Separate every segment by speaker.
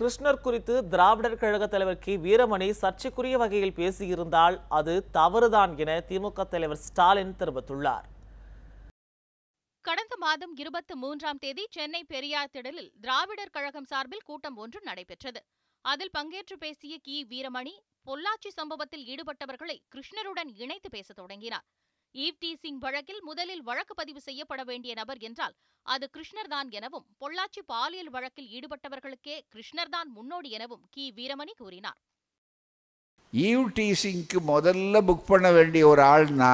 Speaker 1: கிருஷ்ணர் குறித்து திராவிடர் கழக தலைவர் கி. வீரமணி சர்ச்சைக்குரிய வகையில் பேசியிருந்தால் அது தவறுதான் என திமுக தலைவர் ஸ்டாலின் தெரிவித்துள்ளார்.
Speaker 2: கடந்த மாதம் இருபத்தி மூன்றாம் தேதி சென்னை பெரியார் திடலில் திராவிடர் கழகம் சார்பில் கூட்டம் ஒன்று நடைபெற்றது. அதில் பங்கேற்று பேசிய கி. வீரமணி பொள்ளாச்சி சம்பவத்தில் ஈடுபட்டவர்களை கிருஷ்ணருடன் இணைத்து பேசத் தொடங்கினார். ஈவ் டீசிங் வழக்கில் முதலில் வழக்கு பதிவு செய்யப்பட வேண்டிய நபர் என்றால் அது கிருஷ்ணர்தான் எனவும் பொள்ளாச்சி பாலியல் வழக்கில் ஈடுபட்டவர்களுக்கே கிருஷ்ணர்தான் முன்னோடி எனவும் கி. வீரமணி கூறினார்.
Speaker 3: ஈவ் டீசிங்க்கு முதல்ல புக் பண்ண வேண்டிய ஒரு ஆள்னா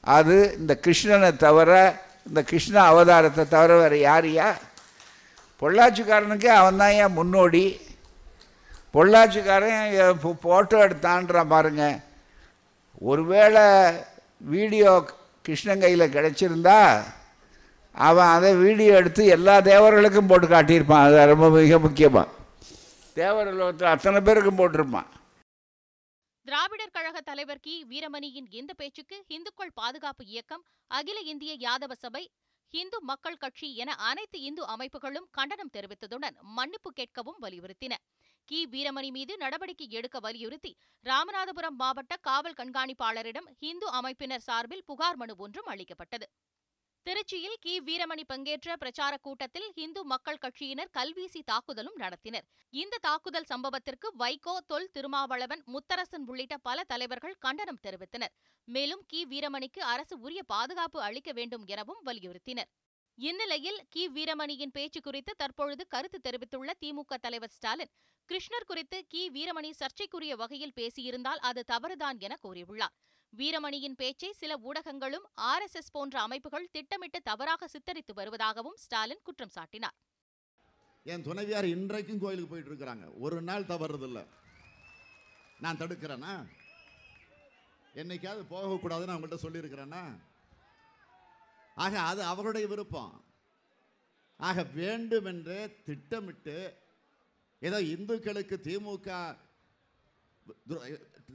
Speaker 3: அது இந்த கிருஷ்ணனை தவிர இந்த கிருஷ்ண அவதாரத்தை தவிர வேறு யாரையா பொள்ளாச்சிக்காரனுக்கு அவன் தான் ஏன் முன்னோடி? பொள்ளாச்சிக்காரன் ஃபோட்டோ எடுத்தான்றான் பாருங்க. ஒருவேளை வீடியோ கிருஷ்ணன் கையில் கிடச்சிருந்தா அவன் அதை வீடியோ எடுத்து எல்லா தேவர்களுக்கும் போட்டு காட்டியிருப்பான். அது ரொம்ப மிக முக்கியமாக தேவர்கள் அத்தனை பேருக்கும் போட்டிருப்பான்.
Speaker 2: திராவிடர் கழக தலைவர் கி. வீரமணியின் இந்த பேச்சுக்கு இந்துக்கள் பாதுகாப்பு இயக்கம் அகில இந்திய யாதவ சபை இந்து மக்கள் கட்சி என அனைத்து இந்து அமைப்புகளும் கண்டனம் தெரிவித்ததுடன் மன்னிப்பு கேட்கவும் வலியுறுத்தின. கி வீரமணி மீது நடவடிக்கை எடுக்க வலியுறுத்தி ராமநாதபுரம் மாவட்ட காவல் கண்காணிப்பாளரிடம் இந்து அமைப்பினர் சார்பில் புகார் மனு ஒன்றும் அளிக்கப்பட்டது. திருச்சியில் கி. வீரமணி பங்கேற்ற பிரச்சார கூட்டத்தில் இந்து மக்கள் கட்சியினர் கல்வீசி தாக்குதலும் நடத்தினர். இந்த தாக்குதல் சம்பவத்திற்கு வைகோ தொல் திருமாவளவன் முத்தரசன் உள்ளிட்ட பல தலைவர்கள் கண்டனம் தெரிவித்தனர். மேலும் கி. வீரமணிக்கு அரசு உரிய பாதுகாப்பு அளிக்க வேண்டும் எனவும் வலியுறுத்தினர். இந்நிலையில் கி. வீரமணியின் பேச்சு குறித்து தற்பொழுது கருத்து தெரிவித்துள்ள திமுக தலைவர் ஸ்டாலின் கிருஷ்ணர் குறித்து கி. வீரமணி சர்ச்சைக்குரிய வகையில் பேசியிருந்தால் அது தவறுதான் என கூறியுள்ளார். வீரமணியின் பேச்சை சில ஊடகங்களும் ஆர் எஸ் எஸ் போன்ற அமைப்புகள் திட்டமிட்டு தவறாக சித்தரித்து வருவதாகவும் ஸ்டாலின் குற்றம் சாட்டினார்.
Speaker 4: என் துணைவியார் இன்றைக்கும் கோயிலுக்கு போயிட்டு இருக்கிறாங்க. ஒரு நாள் தவறுதில்லை. நான் தடுக்கிறேனா? என்னைக்காவது போகக்கூடாதுன்னு அவங்கள்ட்ட சொல்லியிருக்கிறேன்னா ஆக அது அவருடைய விருப்பம். ஆக வேண்டுமென்றே திட்டமிட்டு ஏதோ இந்துக்களுக்கு திமுக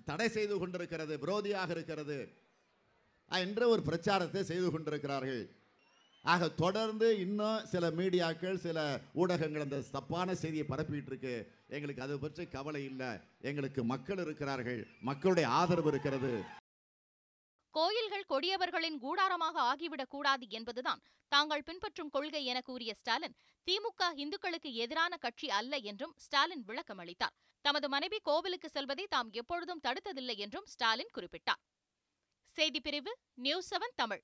Speaker 4: தடை செய்து கொண்டிருக்கிறது விரோதியாக இருக்கிறது என்ற ஒரு பிரச்சாரத்தை செய்து கொண்டிருக்கிறார்கள். ஆக தொடர்ந்து இன்னும் சில மீடியாக்கள் சில ஊடகங்கள் அந்த தப்பான செய்தியை பரப்பிட்டு இருக்கு எங்களுக்கு அதை பற்றி கவலை இல்லை. எங்களுக்கு மக்கள் இருக்கிறார்கள். மக்களுடைய ஆதரவு இருக்கிறது.
Speaker 2: கோயில்கள் கொடியவர்களின் கூடாரமாக ஆகிவிடக்கூடாது என்பதுதான் தாங்கள் பின்பற்றும் கொள்கை என கூறிய ஸ்டாலின் திமுக இந்துக்களுக்கு எதிரான கட்சி அல்ல என்றும் ஸ்டாலின் விளக்கம் அளித்தார். தமது மனைவி கோவிலுக்கு செல்வதை தாம் எப்பொழுதும் தடுத்ததில்லை என்றும் ஸ்டாலின் குறிப்பிட்டார். செய்திப்பிரிவு நியூஸ் செவன் தமிழ்.